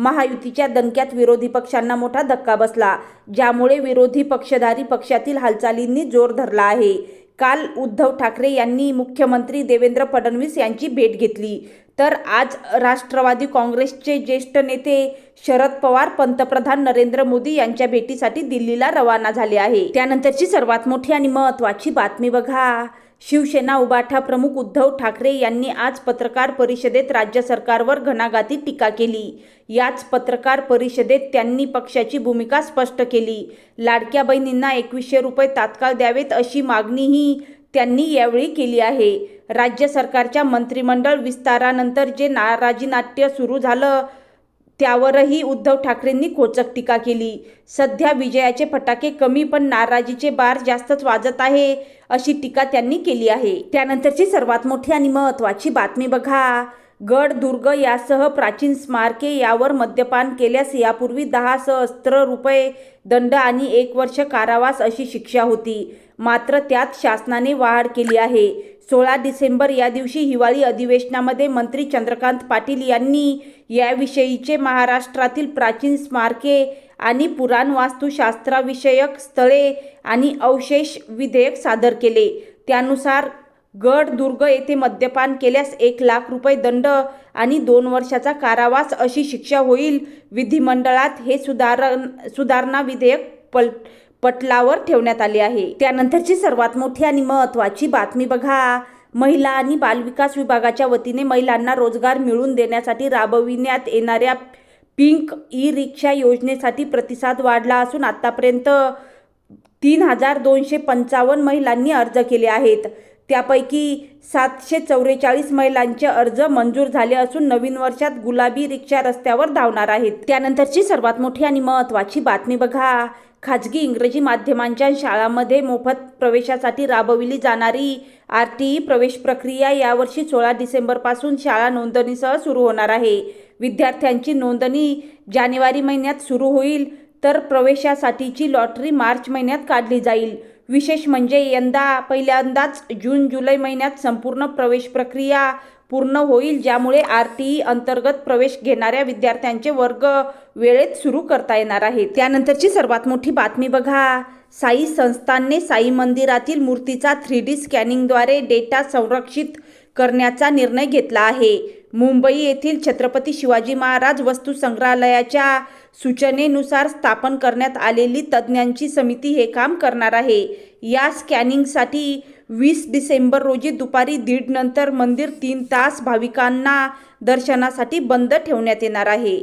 महायुतीच्या दणक्यात विरोधी पक्षांना मोठा धक्का बसला ज्यामुळे विरोधी पक्षधारी पक्षातील हालचालींनी जोर धरला आहे. काल उद्धव ठाकरे यांनी मुख्यमंत्री देवेंद्र फडणवीस यांची भेट घेतली. तर आज राष्ट्रवादी काँग्रेसचे ज्येष्ठ नेते शरद पवार पंतप्रधान नरेंद्र मोदी यांच्या भेटीसाठी दिल्लीला रवाना झाले आहे. त्यानंतरची सर्वात मोठी आणि महत्त्वाची बातमी बघा. शिवसेना उबाठा प्रमुख उद्धव ठाकरे यांनी आज पत्रकार परिषदेत राज्य सरकारवर घणाघाती टीका केली. याच पत्रकार परिषदेत त्यांनी पक्षाची भूमिका स्पष्ट केली. लाडक्या बहिणींना एकवीसशे रुपये तात्काळ द्यावेत अशी मागणीही त्यांनी यावेळी केली आहे. राज्य सरकारच्या मंत्रिमंडळ विस्तारानंतर जे नाराजी नाट्य सुरू झालं त्यावरही उद्धव ठाकरेंनी खोचक टीका केली. सध्या विजयाचे फटाके कमी पण नाराजीचे बार जास्तच वाजत आहे अशी टीका त्यांनी केली आहे. त्यानंतरची सर्वात मोठी आणि महत्त्वाची बातमी बघा. गड दुर्ग यासह प्राचीन स्मारके यावर मद्यपान केल्यास यापूर्वी दहा सहस्त्र रुपये दंड आणि एक वर्ष कारावास अशी शिक्षा होती. मात्र त्यात शासनाने वाढ केली आहे. सोळा डिसेंबर या दिवशी हिवाळी अधिवेशनामध्ये मंत्री चंद्रकांत पाटील यांनी याविषयीचे महाराष्ट्रातील प्राचीन स्मारके आणि पुराणवास्तुशास्त्राविषयक स्थळे आणि अवशेष विधेयक सादर केले. त्यानुसार गड दुर्ग येथे मद्यपान केल्यास एक लाख रुपये दंड आणि दोन वर्षाचा कारावास अशी शिक्षा होईल. विधिमंडळात हे सुधारण सुधारणा विधेयक पल पटलावर ठेवण्यात आले आहे. त्यानंतरची सर्वात मोठी आणि महत्त्वाची बातमी बघा. महिला आणि बालविकास विभागाच्या वतीने महिलांना रोजगार मिळवून देण्यासाठी राबविण्यात येणाऱ्या पिंक ई रिक्षा योजनेसाठी प्रतिसाद वाढला असून आतापर्यंत तीन हजार दोनशे पंचावन्न महिलांनी अर्ज केले आहेत. त्यापैकी सातशे चौवेचाळीस महिलांचे अर्ज मंजूर झाले असून नवीन वर्षात गुलाबी रिक्षा रस्त्यावर धावणार आहेत. त्यानंतरची सर्वात मोठी आणि महत्त्वाची बातमी बघा. खाजगी इंग्रजी माध्यमांच्या शाळांमध्ये मोफत प्रवेशासाठी राबविली जाणारी आर टी ई प्रवेश प्रक्रिया यावर्षी सोळा डिसेंबरपासून शाळा नोंदणीसह सुरू होणार आहे. विद्यार्थ्यांची नोंदणी जानेवारी महिन्यात सुरू होईल तर प्रवेशासाठीची लॉटरी मार्च महिन्यात काढली जाईल. विशेष म्हणजे यंदा पहिल्यांदाच जून जुलै महिन्यात संपूर्ण प्रवेश प्रक्रिया पूर्ण होईल ज्यामुळे आर टी ई अंतर्गत प्रवेश घेणाऱ्या विद्यार्थ्यांचे वर्ग वेळेत सुरू करता येणार आहे. त्यानंतरची सर्वात मोठी बातमी बघा. साई संस्थानने साई मंदिरातील मूर्तीचा थ्री डी स्कॅनिंगद्वारे डेटा संरक्षित करण्याचा निर्णय घेतला आहे. मुंबई येथील छत्रपती शिवाजी महाराज वस्तू संग्रहालयाच्या सूचनेनुसार स्थापन करण्यात आलेली तज्ज्ञांची समिती हे काम करणार आहे. या स्कॅनिंगसाठी वीस डिसेंबर रोजी दुपारी दीड नंतर मंदिर तीन तास भाविकांना दर्शनासाठी बंद ठेवण्यात येणार आहे.